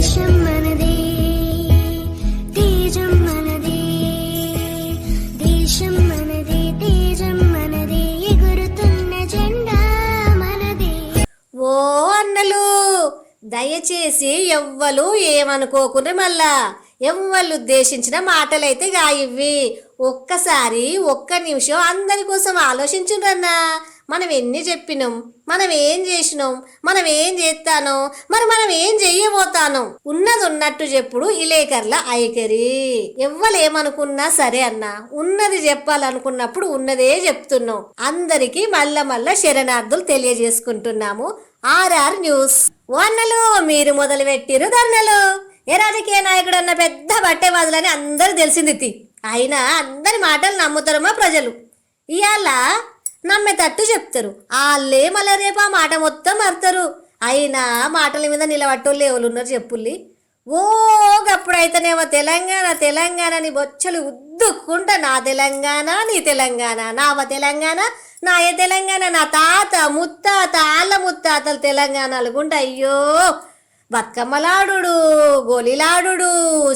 దేశం మనదే తేజం మనదే దేశం మనదే తేజం మనదే ఎగురుతున్న జెండా మనదే. ఓ అన్నలు దయచేసి ఎవ్వలు ఏమనుకోకుండా మళ్ళా? ఎవ్వరు ఉద్దేశించిన మాటలైతే గాయివ్వి. ఒక్కసారి ఒక్క నిమిషం అందరి కోసం ఆలోచించుండ్రన్నా. మనం ఎన్ని చెప్పినాం? మనం ఏం చేసినాం? మనం ఏం చేస్తానో? మరి మనం ఏం చెయ్యబోతాను ఉన్నది ఉన్నట్టు చెప్పుడు ఇలేకర్ల ఐకరి. ఎవ్వలేమనుకున్నా సరే అన్నా ఉన్నది చెప్పాలనుకున్నప్పుడు ఉన్నదే చెప్తున్నాం. అందరికీ మళ్ళ మళ్ళ శరణార్థులు తెలియజేసుకుంటున్నాము. RR news. వన్నలు మీరు మొదలు పెట్టిరు ధర్నలు. ఏ రాజకీయ నాయకుడు అన్న పెద్ద బట్టేవాదులని అందరూ తెలిసింది తి. అయినా అందరి మాటలు నమ్ముతారమా ప్రజలు. ఇవాళ నమ్మేటట్టు చెప్తారు. వాళ్ళే మళ్ళీ రేపు ఆ మాట మొత్తం మడతారు అయినా మాటల మీద నిలబట్టోళ్ళు ఎవరు ఉన్నారు చెప్పుల్లి? ఓ గప్పుడైతేనేమో తెలంగాణ తెలంగాణ అని బొచ్చలు ఉద్దుక్కుంటా. నా తెలంగాణ నీ తెలంగాణ నావ తెలంగాణ నాయ తెలంగాణ నా తాత ముత్తాత ఆళ్ళ ముత్తాతలు తెలంగాణలు గుండా అయ్యో బతుకమ్మలాడు గోలిలాడు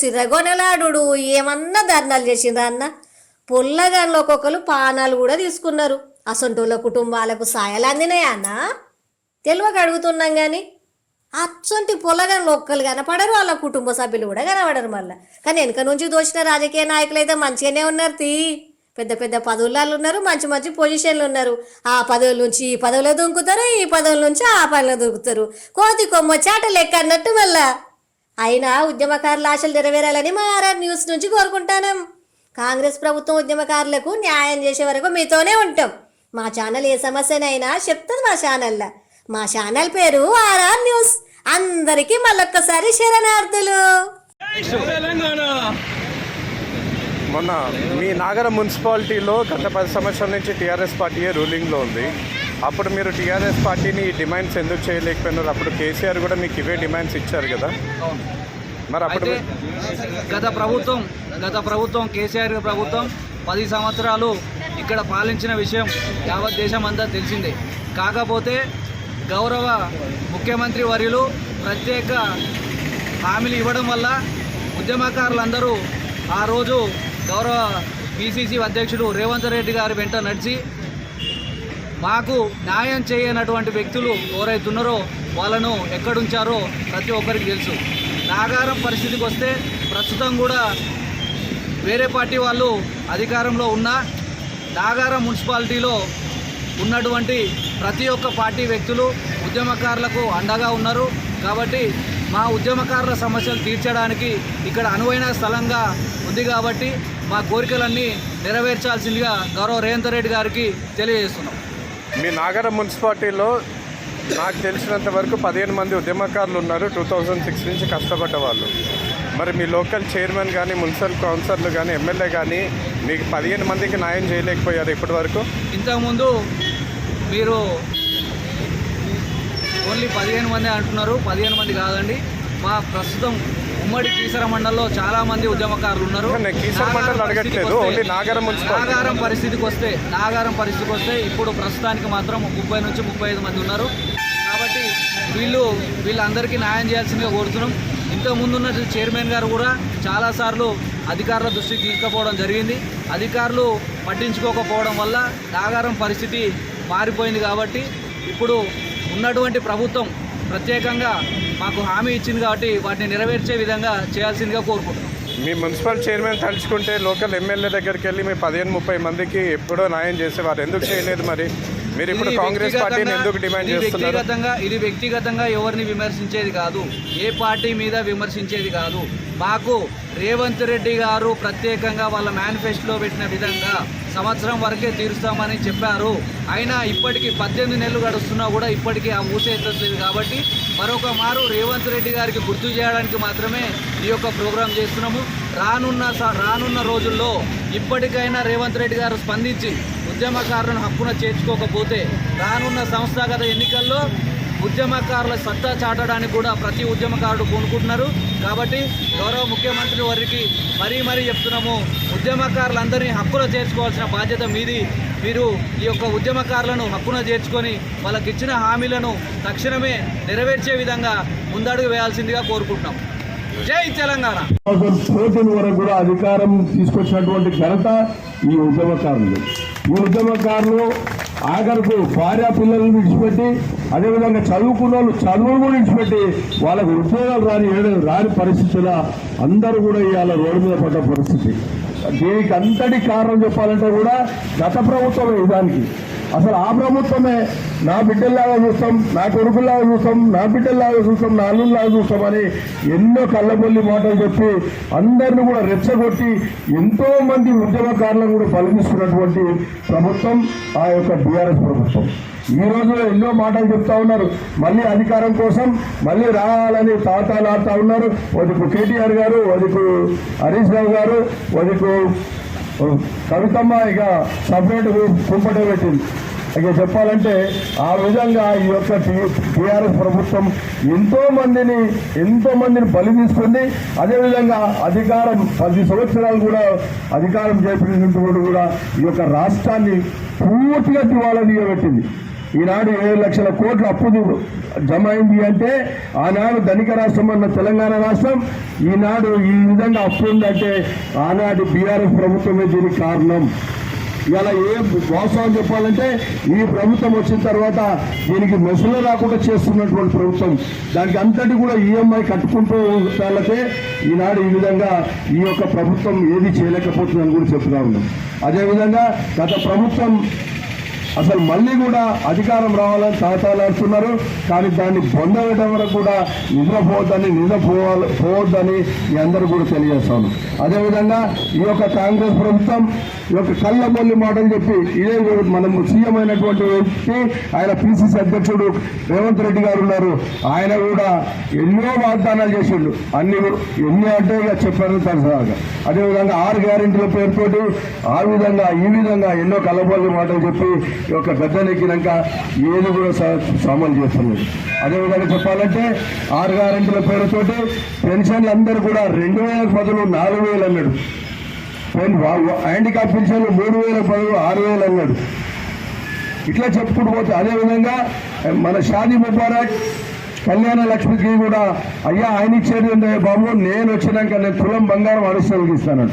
సిర్రగొనలాడు ఏమన్నా ధర్నాలు చేసిండ్రా అన్న? పుల్లగాన్లో ఒక్కొక్కరు పానాలు కూడా తీసుకున్నారు. అసంటోళ్ళ కుటుంబాలకు సాయాలు అందినాయా అన్న? తెలివక అడుగుతున్నాం కానీ అచ్చంటి పొలగాన్లు ఒక్కరు కనపడరు వాళ్ళ కుటుంబ సభ్యులు కూడా కనపడరు మళ్ళీ. కానీ వెనక నుంచి దోచిన రాజకీయ నాయకులు అయితే మంచిగానే ఉన్నారు తీ. పెద్ద పెద్ద పదవులలో ఉన్నారు మంచి మంచి పొజిషన్లు ఉన్నారు. ఆ పదవుల నుంచి ఈ పదవులో దొంకుతారు ఈ పదవుల నుంచి ఆ పనిలో దొరుకుతారు. కోతి కొమ్మ చాట లెక్క అన్నట్టు మళ్ళా. అయినా ఉద్యమకారుల ఆశలు నెరవేరాలని మా ఆర్ఆర్ న్యూస్ నుంచి కోరుకుంటాను. కాంగ్రెస్ ప్రభుత్వం ఉద్యమకారులకు న్యాయం చేసే వరకు మీతోనే ఉంటాం. మా ఛానల్ ఏ సమస్యనైనా చెప్తుంది మా ఛానల్లో మా ఛానల్ పేరు ఆర్ఆర్ న్యూస్ అందరికీ మళ్ళొక్కసారి శరణార్థులు. తెలంగాణ. మొన్న మీ నాగర మున్సిపాలిటీలో గత పది సంవత్సరాల నుంచి టీఆర్ఎస్ పార్టీయే రూలింగ్లో ఉంది. అప్పుడు మీరు టీఆర్ఎస్ పార్టీని ఈ డిమాండ్స్ ఎందుకు చేయలేకపోయినారు? అప్పుడు కేసీఆర్ కూడా మీకు ఇవే డిమాండ్స్ ఇచ్చారు కదా. మరి అప్పుడు గత ప్రభుత్వం గత ప్రభుత్వం కేసీఆర్ ప్రభుత్వం పది సంవత్సరాలు ఇక్కడ పాలించిన విషయం యావత్ దేశం అంతా తెలిసిందే. కాకపోతే గౌరవ ముఖ్యమంత్రి వర్యులు ప్రత్యేక హామీలు ఇవ్వడం వల్ల ఉద్యమకారులందరూ ఆ రోజు గౌరవ పిసిసి అధ్యక్షుడు రేవంత్ రెడ్డి గారి వెంట నడిచి మాకు న్యాయం చేయనటువంటి వ్యక్తులు ఎవరైతున్నారో వాళ్ళను ఎక్కడుంచారో ప్రతి ఒక్కరికి తెలుసు. నాగారం పరిస్థితికి వస్తే ప్రస్తుతం కూడా వేరే పార్టీ వాళ్ళు అధికారంలో ఉన్న నాగారం మున్సిపాలిటీలో ఉన్నటువంటి ప్రతి ఒక్క పార్టీ వ్యక్తులు ఉద్యమకారులకు అండగా ఉన్నారు. కాబట్టి మా ఉద్యమకారుల సమస్యలు తీర్చడానికి ఇక్కడ అనువైన స్థలంగా ఉంది కాబట్టి మా కోరికలన్నీ నెరవేర్చాల్సిందిగా గౌరవ రేవంత్ రెడ్డి గారికి తెలియజేస్తున్నాం. మీ నాగర మున్సిపాలిటీలో నాకు తెలిసినంత వరకు పదిహేను మంది ఉద్యమకారులు ఉన్నారు. టూ థౌజండ్ సిక్స్ నుంచి కష్టపడ్డ వాళ్ళు. మరి మీ లోకల్ చైర్మన్ కానీ మున్సిపల్ కౌన్సిలర్లు కానీ ఎమ్మెల్యే కానీ మీకు పదిహేను మందికి న్యాయం చేయలేకపోయారు ఇప్పటి వరకు ఇంతకుముందు మీరు ఓన్లీ పదిహేను మంది అంటున్నారు. పదిహేను మంది కాదండి. మా ప్రస్తుతం ఉమ్మడి కీసర మండలంలో చాలా మంది ఉద్యమకారులు ఉన్నారు. నాగారం అడగట్లేదు, పరిస్థితికి వస్తే- నాగారం పరిస్థితికి వస్తే నాగారం పరిస్థితికి వస్తే ఇప్పుడు ప్రస్తుతానికి మాత్రం ముప్పై నుంచి ముప్పై ఐదు మంది ఉన్నారు. కాబట్టి వీళ్ళు వీళ్ళందరికీ న్యాయం చేయాల్సిందిగా కోరుతున్నాం. ఇంతకు ముందున్న చైర్మన్ గారు కూడా చాలాసార్లు అధికారుల దృష్టికి తీసుకుపోవడం జరిగింది. అధికారులు పట్టించుకోకపోవడం వల్ల నాగారం పరిస్థితి మారిపోయింది కాబట్టి ఇప్పుడు ఉన్నటువంటి ప్రభుత్వం ప్రత్యేకంగా మాకు హామీ ఇచ్చింది కాబట్టి వాటిని నెరవేర్చే విధంగా చేయాల్సిందిగా కోరుకుంటున్నాం. మీ మున్సిపల్ చైర్మన్ తలుచుకుంటే లోకల్ ఎమ్మెల్యే దగ్గరికి వెళ్ళి మీ పదిహేను ముప్పై మందికి ఎప్పుడో న్యాయం చేసేవారు. ఎందుకు చేయలేదు మరి? మీరు ఇప్పుడు ఇది కాంగ్రెస్ పార్టీని వ్యక్తిగతంగా- ఎందుకు డిమాండ్ చేస్తున్నారు? వ్యక్తిగతంగా ఇది వ్యక్తిగతంగా ఎవరిని విమర్శించేది కాదు. ఏ పార్టీ మీద విమర్శించేది కాదు. మాకు రేవంత్ రెడ్డి గారు ప్రత్యేకంగా వాళ్ళ మేనిఫెస్టోలో పెట్టిన విధంగా సంవత్సరం వరకే తీరుస్తామని చెప్పారు. అయినా ఇప్పటికి పద్దెనిమిది నెలలు గడుస్తున్నా కూడా ఇప్పటికీ ఆ ఊసే ఎత్తట్లేదు కాబట్టి మరొక మారు రేవంత్ రెడ్డి గారికి గుర్తు చేయడానికి మాత్రమే ఈ యొక్క ప్రోగ్రాం చేస్తున్నాము. రానున్న రానున్న రోజుల్లో ఇప్పటికైనా రేవంత్ రెడ్డి గారు స్పందించి ఉద్యమకారులను హక్కున చేర్చుకోకపోతే రానున్న సంస్థాగత ఎన్నికల్లో ఉద్యమకారుల సత్తా చాటడానికి కూడా ప్రతి ఉద్యమకారుడు కొనుక్కుంటున్నారు కాబట్టి గౌరవ ముఖ్యమంత్రి వారికి మరీ మరీ చెప్తున్నాము ఉద్యమకారులందరినీ హక్కున చేర్చుకోవాల్సిన బాధ్యత మీది. మీరు ఈ యొక్క ఉద్యమకారులను హక్కున చేర్చుకొని వాళ్ళకి ఇచ్చిన హామీలను తక్షణమే నెరవేర్చే విధంగా ముందడుగు వేయాల్సిందిగా కోరుకుంటున్నాం. జై తెలంగాణ! వరకు కూడా అధికారం తీసుకొచ్చినటువంటి ఘనత ఈ ఉద్యమకారులు. ఉద్యమకారులు ఆఖరకు భార్య పిల్లలను విడిచిపెట్టి అదేవిధంగా చదువుకున్న వాళ్ళు చదువులు కూడా విడిచిపెట్టి వాళ్ళకు ఉద్యోగాలు రాని రాని పరిస్థితుల అందరూ కూడా ఇవాళ రోడ్డు మీద పడ్డ పరిస్థితి. దీనికి అంతటి కారణం చెప్పాలంటే కూడా గత ప్రభుత్వమే దానికి అసలు ఆ ప్రభుత్వమే నా బిడ్డల్లాగా చూస్తాం నా కొడుకుల్లాగా చూస్తాం నా బిడ్డల్లాగా చూస్తాం నా అల్లుల్లాగా చూస్తామని ఎన్నో కళ్ళబొల్లి మాటలు చెప్పి అందరిని కూడా రెచ్చగొట్టి ఎంతో మంది ఉద్యమకారులను కూడా పలికిస్తున్నటువంటి ప్రభుత్వం ఆ యొక్క బీఆర్ఎస్ ప్రభుత్వం. ఈ రోజులో ఎన్నో మాటలు చెప్తా ఉన్నారు. మళ్ళీ అధికారం కోసం మళ్ళీ రావాలని తాతాలాడుతా ఉన్నారు. వదికు కేటీఆర్ గారు వదికు హరీష్ రావు గారు వదికు కవితమ్మ ఇక సపరేట్ కుంపటే పెట్టింది. ఇక చెప్పాలంటే ఆ విధంగా ఈ యొక్క టీఆర్ఎస్ ప్రభుత్వం ఎంతో మందిని ఎంతో మందిని బలి తీసుకుంది అదేవిధంగా అధికారం పది సంవత్సరాలు కూడా అధికారం చేపట్టినటువంటి కూడా ఈ యొక్క రాష్ట్రాన్ని పూర్తిగా దివాలా తీయబెట్టింది ఈనాడు ఏడు లక్షల కోట్ల అప్పు జమ అయింది అంటే ఆనాడు ధనిక రాష్ట్రం అన్న తెలంగాణ రాష్ట్రం ఈనాడు ఈ విధంగా అప్పు ఉందంటే ఆనాటి బీఆర్ఎస్ ప్రభుత్వమే దీనికి కారణం. ఇలా ఏ వాస్తవం చెప్పాలంటే ఈ ప్రభుత్వం వచ్చిన తర్వాత దీనికి మెసులు రాకుండా చేస్తున్నటువంటి ప్రభుత్వం. దానికి అంతటి కూడా ఈఎంఐ కట్టుకుంటూ వాళ్ళకే ఈనాడు ఈ విధంగా ఈ యొక్క ప్రభుత్వం ఏది చేయలేకపోతుందని కూడా చెప్తా ఉన్నాం. అదేవిధంగా గత ప్రభుత్వం అసలు మళ్ళీ కూడా అధికారం రావాలని తాతాలాడుతున్నారు కానీ దాన్ని పొందడం వరకు కూడా నిద్రపోవద్దని నిద్రపోవాలి పోవద్దని మీ అందరూ కూడా తెలియజేస్తాను. అదేవిధంగా ఈ యొక్క కాంగ్రెస్ ప్రభుత్వం ఈ యొక్క కళ్ళబొల్లి మాటలు చెప్పి ఇదే మనం సీఎం అయినటువంటి వ్యక్తి ఆయన పిసిసి అధ్యక్షుడు రేవంత్ రెడ్డి గారు ఉన్నారు. ఆయన కూడా ఎన్నో వాగ్దానాలు చేసిండు. అన్ని ఎన్ని అంటే ఇక చెప్పారు తనసాగా అదేవిధంగా ఆరు గ్యారెంటీల పేరుతోటి ఆ విధంగా ఈ విధంగా ఎన్నో కళ్ళబొల్లి మాటలు చెప్పి ఈ యొక్క గద్దెనెక్కినాక ఏది కూడా సామాన్లు అమలు చేస్తున్నారు అదేవిధంగా చెప్పాలంటే ఆరు గ్యారెంటీల పేరుతోటి పెన్షన్లు అందరూ కూడా రెండు వేల పదులు నాలుగు వేలు అన్నాడు. పెన్ హ్యాండికాప్ పెన్షన్లు మూడు వేల పదులు ఆరు వేలు అన్నాడు. ఇట్లా చెప్పుకుంటూ పోతే అదేవిధంగా మన షాదీ ముబారక్ కళ్యాణ లక్ష్మికి కూడా అయ్యా ఆయన ఇచ్చేది బాబు? నేను వచ్చినాక నేను తులం బంగారం అరుసలు ఇస్తాను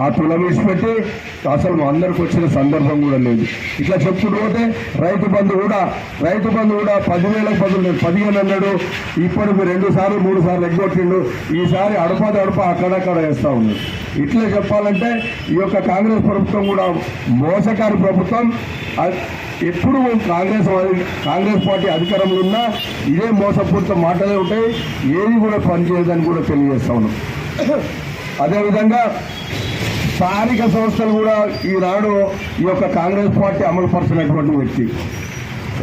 ఆ తులం ఇచ్చిపెట్టి అసలు అందరికి వచ్చిన సందర్భం కూడా లేదు. ఇట్లా చెప్పుకుంటూ పోతే రైతు బంధు కూడా రైతు బంధు కూడా పదివేలకు పది పదిహేను అన్నాడు. ఇప్పటికి రెండు సార్లు మూడు సార్లు ఎగ్గొట్టిండు. ఈసారి అడపది అడప అక్కడక్కడ వేస్తూ ఉంది. ఇట్లా చెప్పాలంటే ఈ యొక్క కాంగ్రెస్ ప్రభుత్వం కూడా మోసకారి ప్రభుత్వం. ఎప్పుడు కాంగ్రెస్ కాంగ్రెస్ పార్టీ అధికారంలో ఉన్నా ఇదే మోసపూరిత మాటలే ఉంటాయి. ఏది కూడా పనిచేయదని కూడా తెలియజేస్తా ఉన్నాం. అదేవిధంగా స్థానిక సంస్థలు కూడా ఈనాడు ఈ యొక్క కాంగ్రెస్ పార్టీ అమలు పరచినటువంటి వ్యక్తి.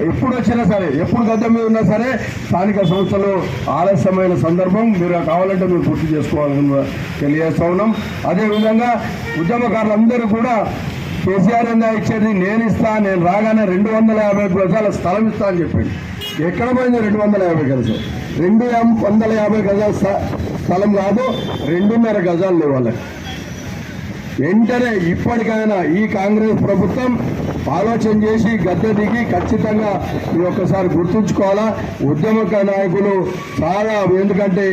ఎప్పుడు వచ్చినా సరే ఎప్పుడు గద్దె మీద ఉన్నా సరే స్థానిక సంస్థలు ఆలస్యమైన సందర్భం మీరు కావాలంటే మీరు పూర్తి చేసుకోవాలని తెలియజేస్తా ఉన్నాం. అదేవిధంగా ఉద్యమకారులందరూ కూడా కేసీఆర్ ఎందా ఇచ్చేది నేను ఇస్తా నేను రాగానే రెండు వందల యాభై గజాల స్థలం ఇస్తా అని చెప్పింది ఎక్కడ పోయింది రెండు వందల యాభై గజాలు? రెండు వందల యాభై గజాల స్థలం కాదు రెండున్నర గజాలు లేవాలి వెంటనే ఇప్పటికైనా ఈ కాంగ్రెస్ ప్రభుత్వం ఆలోచన చేసి గద్దె దిగి ఖచ్చితంగా మీరు ఒక్కసారి గుర్తుంచుకోవాలా? ఉద్యమ నాయకులు చాలా ఎందుకంటే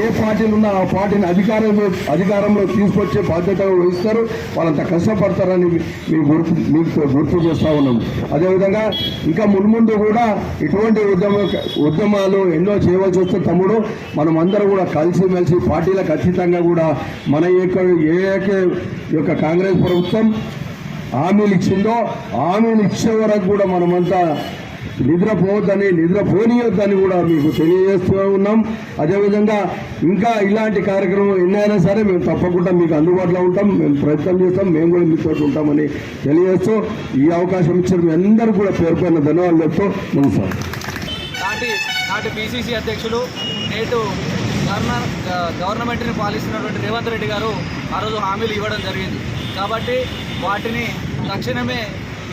ఏ పార్టీలు ఉన్నా ఆ పార్టీని అధికారంలో అధికారంలో తీసుకొచ్చే బాధ్యత వహిస్తారు. వాళ్ళంత కష్టపడతారని మీ గుర్తు మీకు గుర్తు చేస్తా ఉన్నాం. అదేవిధంగా ఇంకా మున్ముందు కూడా ఇటువంటి ఉద్యమ ఉద్యమాలు ఎన్నో చేయవలసి వస్తే తమ్ముడు మనం అందరూ కూడా కలిసిమెలిసి పార్టీలకు ఖచ్చితంగా కూడా మన యొక్క ఏ యొక్క కాంగ్రెస్ ప్రభుత్వం హామీలు ఇచ్చిందో హామీలు ఇచ్చే వరకు కూడా మనమంతా నిద్రపోవద్దని నిద్రపోనీయొద్దని కూడా మీకు తెలియజేస్తూ ఉన్నాం. అదేవిధంగా ఇంకా ఇలాంటి కార్యక్రమం ఎన్నైనా సరే మేము తప్పకుండా మీకు అందుబాటులో ఉంటాం. మేము ప్రయత్నం చేస్తాం. మేము కూడా మీతో ఉంటామని తెలియజేస్తూ ఈ అవకాశం ఇచ్చిన మీ అందరూ కూడా పేర్కొన్న ధన్యవాదాలు చెప్తూ నమస్కారం నాటి బీసీసీ అధ్యక్షులు నేటు గవర్నర్ గవర్నమెంట్ని పాలిస్తున్నటువంటి రేవంత్ రెడ్డి గారు ఆ రోజు హామీలు ఇవ్వడం జరిగింది. కాబట్టి వాటిని తక్షణమే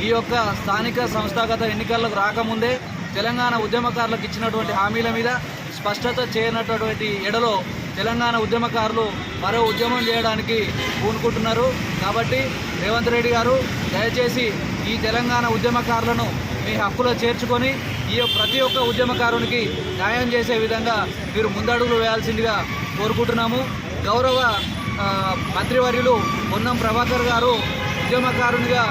ఈ యొక్క స్థానిక సంస్థాగత ఎన్నికలకు రాకముందే తెలంగాణ ఉద్యమకారులకు ఇచ్చినటువంటి హామీల మీద స్పష్టత చేయనటువంటి ఎడలో తెలంగాణ ఉద్యమకారులు మరో ఉద్యమం చేయడానికి పూనుకుంటున్నారు. కాబట్టి రేవంత్ రెడ్డి గారు దయచేసి ఈ తెలంగాణ ఉద్యమకారులను మీ హక్కులో చేర్చుకొని ఈ ప్రతి ఒక్క ఉద్యమకారునికి న్యాయం చేసే విధంగా మీరు ముందడుగులు వేయాల్సిందిగా కోరుకుంటున్నాము. గౌరవ మంత్రివర్యులు పొన్నం ప్రభాకర్ గారు ఉద్యమకారునిగా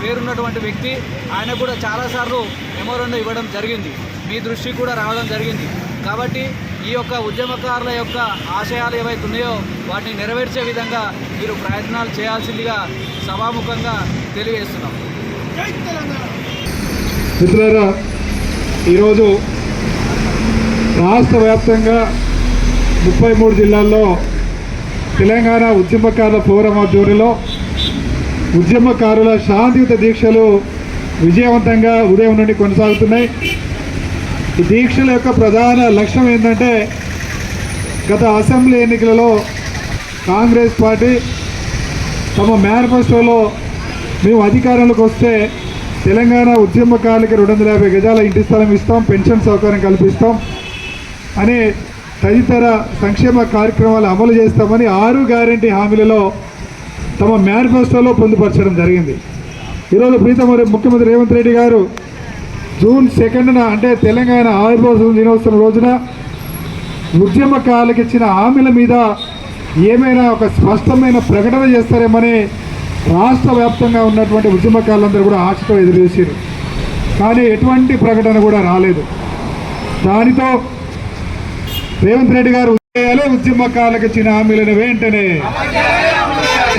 పేరున్నటువంటి వ్యక్తి ఆయన కూడా చాలాసార్లు మెమోరండం ఇవ్వడం జరిగింది. మీ దృష్టికి కూడా రావడం జరిగింది. కాబట్టి ఈ యొక్క ఉద్యమకారుల యొక్క ఆశయాలు ఏవైతే ఉన్నాయో వాటిని నెరవేర్చే విధంగా మీరు ప్రయత్నాలు చేయాల్సిందిగా సభాముఖంగా తెలియజేస్తున్నాం. మిత్రులారా ఈరోజు రాష్ట్ర వ్యాప్తంగా ముప్పై మూడు జిల్లాల్లో తెలంగాణ ఉద్యమకారుల ఫోరం ఆధ్వర్యంలో ఉద్యమకారుల శాంతియుత దీక్షలు విజయవంతంగా ఉదయం నుండి కొనసాగుతున్నాయి. ఈ దీక్షల యొక్క ప్రధాన లక్ష్యం ఏంటంటే గత అసెంబ్లీ ఎన్నికలలో కాంగ్రెస్ పార్టీ తమ మేనిఫెస్టోలో మేము అధికారంలోకి వస్తే తెలంగాణ ఉద్యమకారులకి రెండు వందల యాభై గజాల ఇంటి స్థలం ఇస్తాం పెన్షన్ సౌకర్యం కల్పిస్తాం అనే తదితర సంక్షేమ కార్యక్రమాలు అమలు చేస్తామని ఆరు గ్యారంటీ హామీలలో తమ మేనిఫెస్టోలో పొందుపరచడం జరిగింది. ఈరోజు ప్రీతమ ముఖ్యమంత్రి రేవంత్ రెడ్డి గారు జూన్ సెకండ్న అంటే తెలంగాణ ఆవిర్భావ దినోత్సవం రోజున ఉద్యమకారులకు ఇచ్చిన హామీల మీద ఏమైనా ఒక స్పష్టమైన ప్రకటన చేస్తారేమని రాష్ట్ర వ్యాప్తంగా ఉన్నటువంటి ఉద్యమకారులందరూ కూడా ఆశతో ఎదురుచూసారు కానీ ఎటువంటి ప్రకటన కూడా రాలేదు. దానితో రేవంత్ రెడ్డి గారు చేయాలి ఉద్యమకారులకు ఇచ్చిన హామీలను వెంటనే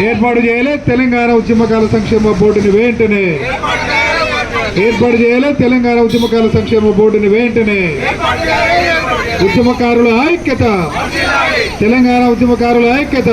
ఏర్పాటు చేయాలి. తెలంగాణ ఉద్యమకాల సంక్షేమ బోర్డుని వెంటనే. ఏర్పాటు చేయాలి. తెలంగాణ ఉద్యమకాల సంక్షేమ బోర్డుని వెంటనే. ఉద్యమకారుల ఐక్యత. తెలంగాణ ఉద్యమకారుల ఐక్యత.